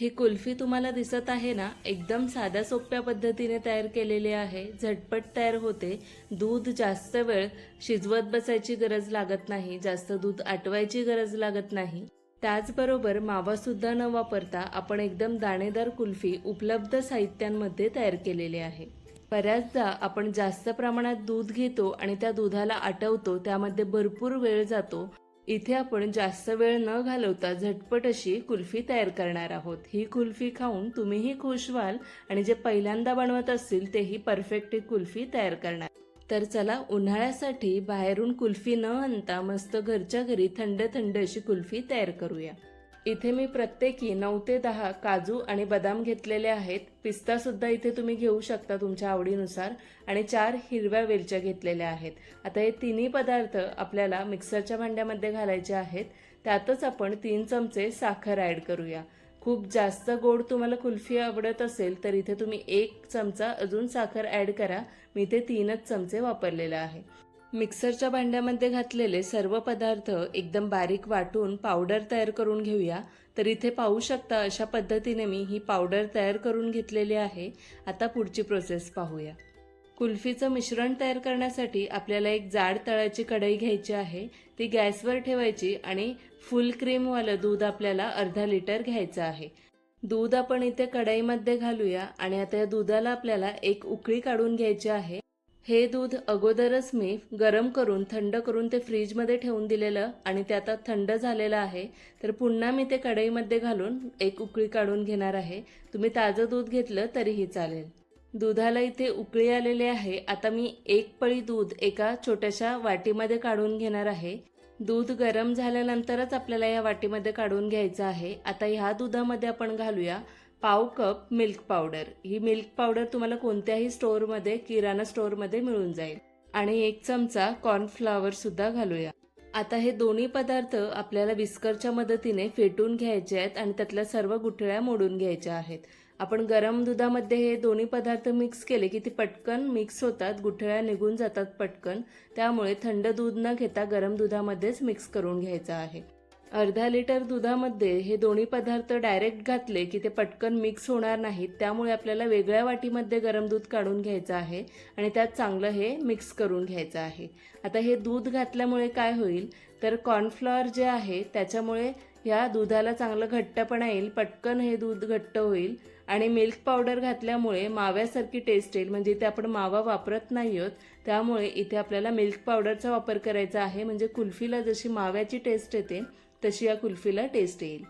ही कुल्फी तुम्हाला दिसत आहे ना एकदम साध्या सोप्या पद्धतीने तयार केलेली आहे. झटपट तयार होते. दूध जास्त वेळ शिजवत बसायची गरज लागत नाही. जास्त दूध आटवायची गरज लागत नाही. त्याचबरोबर मावासुद्धा न वापरता आपण एकदम दाणेदार कुल्फी उपलब्ध साहित्यांमध्ये तयार केलेली आहे. बऱ्याचदा आपण जास्त प्रमाणात दूध घेतो आणि त्या दुधाला आटवतो त्यामध्ये भरपूर वेळ जातो. इथे आपण जास्त वेळ न घालवता झटपट अशी कुल्फी तयार करणार आहोत. ही कुल्फी खाऊन तुम्हीही खुश व्हाल आणि जे पहिल्यांदा बनवत असतील तेही परफेक्ट कुल्फी तयार करणार. तर चला उन्हाळ्यासाठी बाहेरून कुल्फी न आणता मस्त घरच्या घरी थंड थंड अशी कुल्फी तयार करूया. इथे मी प्रत्येकी नऊ ते दहा काजू आणि बदाम घेतलेले आहेत. पिस्ता सुद्धा इथे तुम्ही घेऊ शकता तुमच्या आवडीनुसार. आणि चार हिरव्या वेलच्या घेतलेल्या आहेत. आता हे तिन्ही पदार्थ आपल्याला मिक्सरच्या भांड्यामध्ये घालायचे आहेत. त्यातच आपण तीन चमचे साखर ॲड करूया. खूप जास्त गोड तुम्हाला कुल्फी आवडत असेल तर इथे तुम्ही एक चमचा अजून साखर ॲड करा. मी इथे तीनच चमचे वापरलेले आहे. मिक्सरच्या भांड्यामध्ये घातलेले सर्व पदार्थ एकदम बारीक वाटून पावडर तयार करून घेऊया. तर इथे पाहू शकता अशा पद्धतीने मी ही पावडर तयार करून घेतलेली आहे. आता पुढची प्रोसेस पाहूया. कुल्फीचं मिश्रण तयार करण्यासाठी आपल्याला एक जाड तळाची कढई घ्यायची आहे. ती गॅसवर ठेवायची आणि फुल क्रीमवालं दूध आपल्याला अर्धा लिटर घ्यायचं आहे. दूध आपण इथे कढईमध्ये घालूया आणि आता या दुधाला आपल्याला एक उकळी काढून घ्यायची आहे. हे दूध अगोदरच मी गरम करून थंड करून ते फ्रीजमध्ये ठेवून दिलेलं आणि ते आता थंड झालेलं आहे. तर पुन्हा मी ते कढईमध्ये घालून एक उकळी काढून घेणार आहे. तुम्ही ताजं दूध घेतलं तरीही चालेल. दुधाला इथे उकळी आलेली आहे. आता मी एक पळी दूध एका छोट्याशा वाटीमध्ये काढून घेणार आहे. दूध गरम झाल्यानंतरच आपल्याला या वाटीमध्ये काढून घ्यायचं आहे. आता ह्या दुधामध्ये आपण घालूया पाव कप मिल्क पावडर. ही मिल्क पावडर तुम्हाला कोणत्याही स्टोअरमध्ये किराणा स्टोअरमध्ये मिळून जाईल. आणि एक चमचा कॉर्नफ्लावर सुद्धा घालूया. आता हे दोन्ही पदार्थ आपल्याला विस्करच्या मदतीने फेटून घ्यायचे आहेत आणि त्यातल्या सर्व गुठळ्या मोडून घ्यायच्या आहेत. आपण गरम दुधामध्ये हे दोन्ही पदार्थ मिक्स केले की ती पटकन मिक्स होतात गुठळ्या निघून जातात पटकन. त्यामुळे थंड दूध न घेता गरम दुधामध्येच मिक्स करून घ्यायचं आहे. अर्धा लिटर दुधामध्ये हे दोन्ही पदार्थ डायरेक्ट घातले की ते पटकन मिक्स होणार नाहीत त्यामुळे आपल्याला वेगळ्या वाटीमध्ये गरम दूध काढून घ्यायचं आहे आणि त्यात चांगलं हे मिक्स करून घ्यायचं आहे. आता हे दूध घातल्यामुळे काय होईल? तर कॉर्नफ्लॉवर जे आहे त्याच्यामुळे ह्या दुधाला चांगलं घट्टपणा येईल पटकन हे दूध घट्ट होईल आणि मिल्क पावडर घातल्यामुळे माव्यासारखी टेस्ट येईल. म्हणजे इथे आपण मावा वापरत नाही आहोत त्यामुळे इथे आपल्याला मिल्क पावडरचा वापर करायचा आहे. म्हणजे कुल्फीला जशी माव्याची टेस्ट येते तशी या कुल्फीला टेस्ट येईल.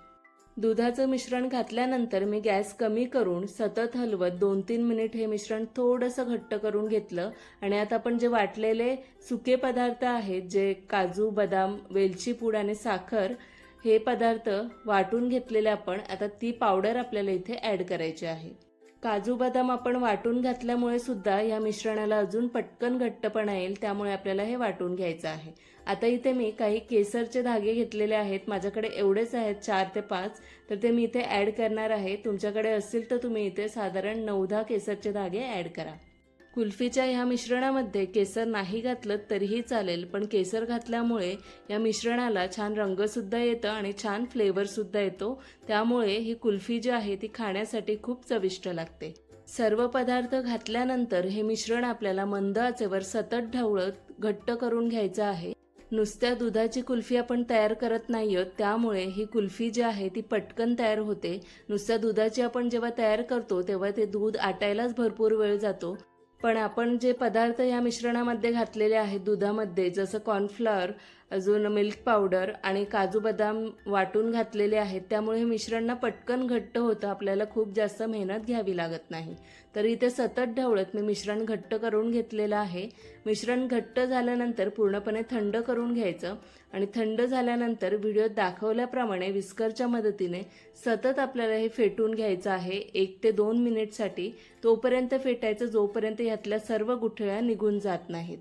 दुधाचं मिश्रण घातल्यानंतर मी गॅस कमी करून सतत हलवत दोन तीन मिनिट हे मिश्रण थोडंसं घट्ट करून घेतलं आणि आता आपण जे वाटलेले सुके पदार्थ आहेत जे काजू बदाम वेलची पूड आणि साखर हे पदार्थ वाटून घेतलेले आपण आता ती पावडर आपल्याला इथे ॲड करायची आहे. काजू बदाम आपण वाटून घातल्यामुळे सुद्धा या मिश्रणाला अजून पटकन घट्टपणा येईल त्यामुळे आपल्याला हे वाटून घ्यायचं आहे. आता इथे मी काही केसरचे धागे घेतलेले आहेत माझ्याकडे एवढेच आहेत चार ते पाच. तर ते मी इथे ॲड करणार आहे. तुमच्याकडे असतील तर तुम्ही इथे साधारण नऊ दहा केसरचे धागे ॲड करा. कुल्फीच्या ह्या मिश्रणामध्ये केसर नाही घातलं तरीही चालेल पण केसर घातल्यामुळे या मिश्रणाला छान रंगसुद्धा येतं आणि छान फ्लेवरसुद्धा येतो. त्यामुळे ही कुल्फी जी आहे ती खाण्यासाठी खूप चविष्ट लागते. सर्व पदार्थ घातल्यानंतर हे मिश्रण आपल्याला मंद आचेवर सतत ढवळत घट्ट करून घ्यायचं आहे. नुसत्या दुधाची कुल्फी आपण तयार करत नाही आहोत त्यामुळे ही कुल्फी जी आहे ती पटकन तयार होते. नुसत्या दुधाची आपण जेव्हा तयार करतो तेव्हा ते दूध आटायलाच भरपूर वेळ जातो. पण आपण जे पदार्थ या मिश्रणामध्ये घातलेले आहेत दुधामध्ये जसं कॉर्नफ्लॉवर अजून मिल्क पावडर आणि काजू बदाम वाटून घातलेले आहेत. त्यामुळे हे मिश्रण ना पटकन घट्ट होतं. आपल्याला खूप जास्त मेहनत घ्यावी लागत नाही. तर इथे सतत ढवळत मी मिश्रण घट्ट करून घेतलेलं आहे. मिश्रण घट्ट झाल्यानंतर पूर्णपणे थंड करून घ्यायचं आणि थंड झाल्यानंतर व्हिडिओत दाखवल्याप्रमाणे विस्करच्या मदतीने सतत आपल्याला हे फेटून घ्यायचं आहे. एक ते दोन मिनिटसाठी तोपर्यंत फेटायचं जोपर्यंत यातल्या सर्व गुठळ्या निघून जात नाहीत.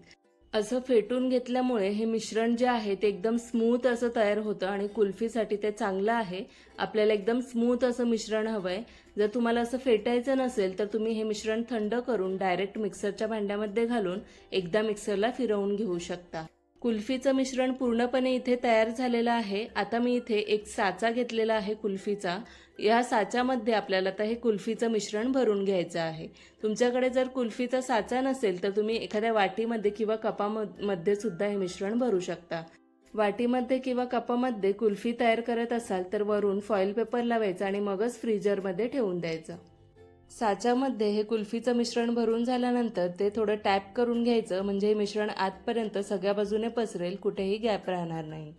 असं फेटून घेतल्यामुळे हे मिश्रण जे आहे ते एकदम स्मूथ असं तयार होतं आणि कुल्फीसाठी ते चांगलं आहे. आपल्याला एकदम स्मूथ असं मिश्रण हवं आहे जर तुम्हाला असं फेटायचं नसेल तर तुम्ही हे मिश्रण थंड करून डायरेक्ट मिक्सरच्या भांड्यामध्ये घालून एकदा मिक्सरला फिरवून घेऊ शकता. कुल्फीचं मिश्रण पूर्णपणे इथे तयार झालेलं आहे. आता मी इथे एक साचा घेतलेला आहे कुल्फीचा. या साच्यामध्ये आपल्याला आता हे कुल्फीचं मिश्रण भरून घ्यायचं आहे. तुमच्याकडे जर कुल्फीचा साचा नसेल तर तुम्ही एखाद्या वाटीमध्ये किंवा कपामध्ये सुद्धा हे मिश्रण भरू शकता. वाटीमध्ये किंवा कपामध्ये कुल्फी तयार करत असाल तर वरून फॉईल पेपर लावायचा आणि मगच फ्रीजरमध्ये ठेवून द्यायचं. साच्यामध्ये हे कुल्फीचं मिश्रण भरून झाल्यानंतर ते थोडं टॅप करून घ्यायचं म्हणजे हे मिश्रण आतपर्यंत सगळ्या बाजूने पसरेल कुठेही गॅप राहणार नाही.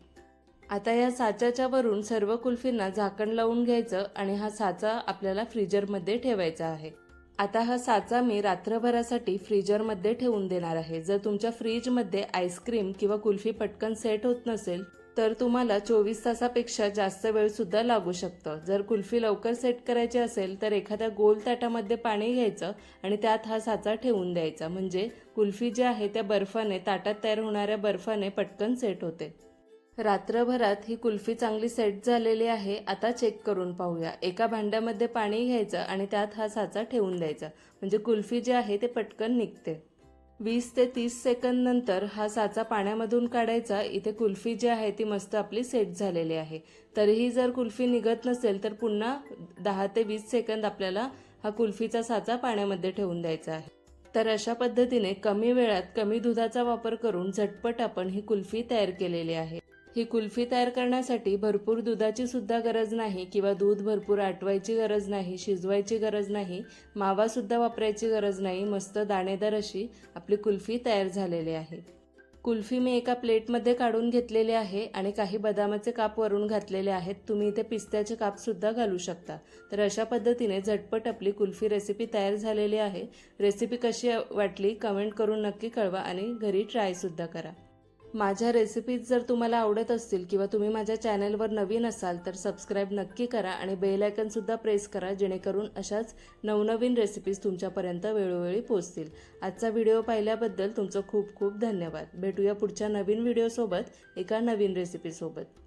आता या साच्याच्या वरून सर्व कुल्फींना झाकण लावून घ्यायचं आणि हा साचा आपल्याला फ्रीजरमध्ये ठेवायचा आहे. आता हा साचा मी रात्रभरासाठी फ्रीजरमध्ये ठेवून देणार आहे. जर तुमच्या फ्रीजमध्ये आईस्क्रीम किंवा कुल्फी पटकन सेट होत नसेल तर तुम्हाला चोवीस तासापेक्षा जास्त वेळसुद्धा लागू शकतं. जर कुल्फी लवकर सेट करायची असेल तर एखाद्या गोल ताटामध्ये पाणी घ्यायचं आणि त्यात हा साचा ठेवून द्यायचा. म्हणजे कुल्फी जी आहे त्या बर्फाने ताटात तयार होणाऱ्या बर्फाने पटकन सेट होते. रात्रभरात ही कुल्फी चांगली सेट झालेली आहे. आता चेक करून पाहूया. एका भांड्यामध्ये पाणी घ्यायचं आणि त्यात हा साचा ठेवून द्यायचा. म्हणजे कुल्फी जी आहे ते पटकन निघते. वीस ते तीस सेकंद नंतर हा साचा पाण्यामधून काढायचा. इथे कुल्फी जी आहे ती मस्त आपली सेट झालेली आहे. तरीही जर कुल्फी निघत नसेल तर पुन्हा दहा ते वीस सेकंद आपल्याला हा कुल्फीचा साचा पाण्यामध्ये ठेवून द्यायचा आहे. तर अशा पद्धतीने कमी वेळात कमी दुधाचा वापर करून झटपट आपण ही कुल्फी तयार केलेली आहे. ही कुल्फी तयार करण्यासाठी भरपूर दुधाची सुद्धा गरज नाही किंवा दूध भरपूर आटवायची गरज नाही शिजवायची गरज नाही मावासुद्धा वापरायची गरज नाही मस्त दाणेदार अशी आपली कुल्फी तयार झालेली आहे. कुल्फी मी एका प्लेटमध्ये काढून घेतलेली आहे आणि काही बदामाचे काप वरून घातलेले आहेत. तुम्ही इथे पिस्त्याचे कापसुद्धा घालू शकता. तर अशा पद्धतीने झटपट आपली कुल्फी रेसिपी तयार झालेली आहे. रेसिपी कशी वाटली कमेंट करून नक्की कळवा आणि घरी ट्रायसुद्धा करा. माझ्या रेसिपीज जर तुम्हाला आवडत असतील किंवा तुम्ही माझ्या चॅनलवर नवीन असाल तर सबस्क्राईब नक्की करा आणि बेल आयकनसुद्धा प्रेस करा जेणेकरून अशाच नवनवीन रेसिपीज तुमच्यापर्यंत वेळोवेळी पोहोचतील. आजचा व्हिडिओ पाहिल्याबद्दल तुमचं खूप खूप धन्यवाद. भेटूया पुढच्या नवीन व्हिडिओसोबत एका नवीन रेसिपीसोबत